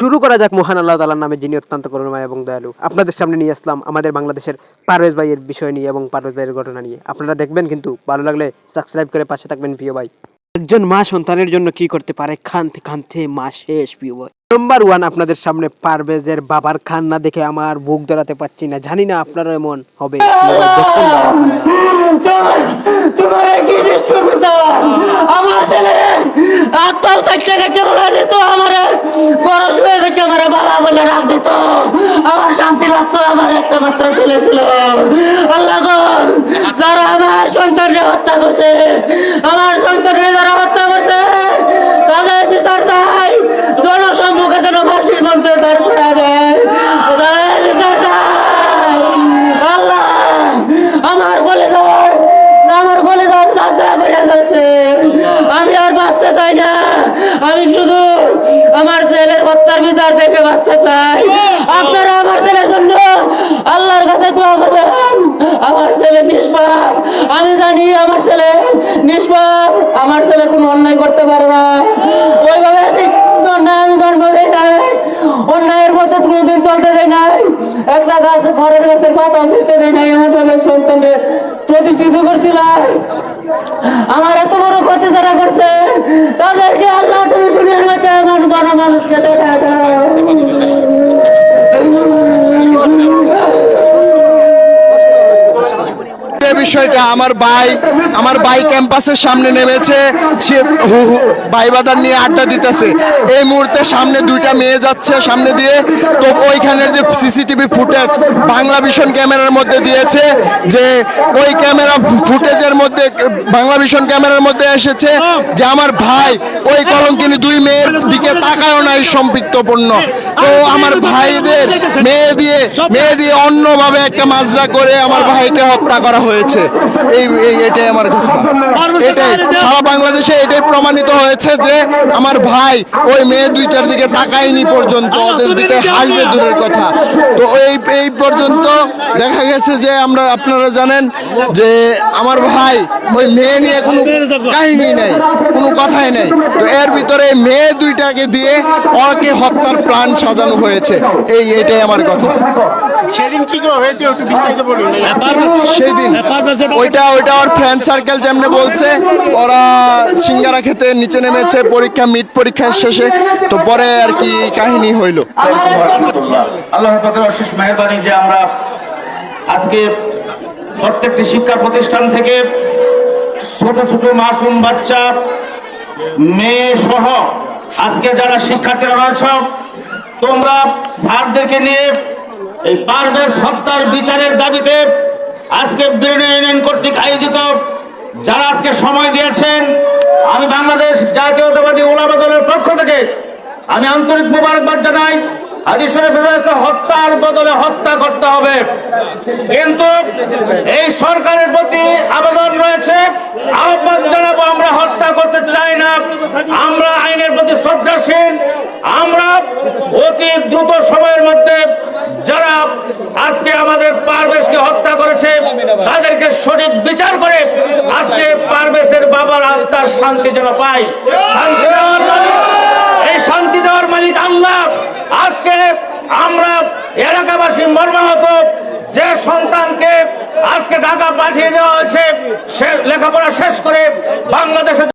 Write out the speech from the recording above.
শুরু করা যাক মহান আল্লাহ তালার নামে যিনি অত্যন্ত করুণাময় এবং দয়ালু। আপনাদের সামনে নিয়ে আসলাম আমাদের বাংলাদেশের পারভেজ ভাইয়ের বিষয় নিয়ে এবং পারভেজ ভাইয়ের ঘটনা নিয়ে। আপনারা দেখবেন কিন্তু ভালো লাগলে সাবস্ক্রাইব করে পাশে থাকবেন প্রিয় ভাই। একজন মা সন্তানের জন্য কি করতে পারে? খানতে খানতে মা শেষ প্রিয় ভাই। নাম্বার ওয়ান আপনাদের সামনে পারভেজের বাবার খান না দেখে আমার বুক ধরাতে পারছি না। জানি না আপনারও এমন হবে। প্রিয় ভাই, দেখুন বাবার কান্না। তোমার তোমার কি নিষ্ঠুর বিচার আমার ছেলে আত্মাও চারটে কাটে বলে দিত আমার করস হয়ে গেছে আমার বাবা বলে রাখ দিত আমার একটা মাত্র আল্লাহ যারা আমার সন্তানকে হত্যা করছে, আমার সন্তানকে যারা করছে, তাদের বিচার চাই। জনসম্মুখে যেন আল্লাহ, আমার গলে যাওয়ার আমার গলে যাওয়ার যাত্রা করে ফেলছে। আমি আর বাঁচতে চাই না। আমি শুধু আমার ছেলের হত্যার বিচার দেখে বাঁচতে চাই আপনারা আমার ছেলের জন্য আল্লাহর কাছে দোয়া করবেন আমার ছেলে নিষ্পাপ। আমি জানি আমার ছেলে নিষ্পাপ। আমার ছেলে কোনো অন্যায় করতে পারে না। ওইভাবে অন্যায় আমি জন্ম দেই নাই। অন্যায়ের মধ্যে কোনোদিন চলতে দেয় নাই। একটা গাছ, ফরের গাছের পাতাও ছিঁড়তে দেয় নাই। আমার বাবার সন্তানকে প্রতিষ্ঠিত করছিলাম। আমার এত বড় ক্ষতি যারা করছে, তাদেরকে আল্লাহ তুমি দুনিয়ার মধ্যে আমার গণমানুষকে দেখা বিষয়টা আমার ভাই আমার ভাই ক্যাম্পাসের সামনে নেমেছে, সে ভাই বাদার নিয়ে আড্ডা দিতেছে। এই মুহূর্তে সামনে দুইটা মেয়ে যাচ্ছে সামনে দিয়ে, তো ওইখানের যে সিসিটিভি ফুটেজ বাংলা ভিশন ক্যামেরার মধ্যে দিয়েছে যে, ওই ক্যামেরা ফুটেজের মধ্যে, বাংলা ভিশন ক্যামেরার মধ্যে এসেছে যে আমার ভাই ওই কলঙ্কিনী দুই মেয়ের দিকে তাকায়ও নাই সম্পৃক্তপূর্ণ। তো আমার ভাইদের মেয়ে দিয়ে মেয়ে দিয়ে অন্যভাবে একটা মাজরা করে আমার ভাইকে হত্যা করা হয়েছে। এই এই- এটাই আমার কথা। এটাই। সারা বাংলাদেশে এটাই প্রমাণিত হয়েছে যে আমার ভাই ওই মেয়ে দুইটার দিকে তাকায়নি পর্যন্ত ওদের দিকে হাসবে দূরের কথা। তো এই এই পর্যন্ত দেখা গেছে যে আমরা আপনারা জানেন যে আমার ভাই ওই মেয়ে নিয়ে কোনো কাহিনী নেই কোনো কথাই নেই। তো এর ভিতরে মেয়ে দুইটাকে দিয়ে ওকে হত্যার প্ল্যান সাজানো হয়েছে। এই এটাই আমার কথা। সেদিন কি করে হয়েছিল একটু বিস্তারিত বলুন। সেই দিন ওইটা ওইটা ওর ফ্রেন্ড সার্কেল যেমনি বলছে ওরা সিঙ্গারা খেতে নিচে নেমেছে পরীক্ষা মিড পরীক্ষার শেষে তো পরে আর কি কাহিনী হইল। আল্লাহ পাকের অশেষ মেহরবানি যে আমরা আজকে প্রত্যেকটি শিক্ষা প্রতিষ্ঠান থেকে ছোট ছোট মাসুম বাচ্চা মেয়ে সহ আজকে যারা শিক্ষার্থীরা রয়েছ তোমরা স্যারদেরকে নিয়ে এই পারভেজ হত্যার বিচারের দাবিতে আজকে বিরোধী কর্তৃক আয়োজিত যারা আজকে সময় দিয়েছেন, আমি বাংলাদেশ জাতীয়তাবাদী ওলামা দলের পক্ষ থেকে আমি আন্তরিক মোবারকবাদ জানাই হাদিস শরীফে রয়েছে হত্যার বদলে হত্যা করতে হবে। কিন্তু এই সরকারের প্রতি আবেদন রয়েছে, আহ্বান জানাব, আমরা হত্যা করতে চাই না, আমরা শ্রদ্ধাশীল আমরা অতি দ্রুত সময়ের মধ্যে যারা আজকে আমাদের পারভেজকে হত্যা করেছে, তাদেরকে সঠিক বিচার করে আজকে পারভেজের বাবার আত্মার শান্তি যেন পায় শান্তি দেওয়ার মালিক, এই শান্তি দেওয়ার মালিক আল্লাহ। আজকে আমরা এলাকাবাসী মর্মাহত, যে সন্তানকে আজকে ঢাকা পাঠিয়ে দেওয়া হয়েছে, সে লেখাপড়া শেষ করে বাংলাদেশে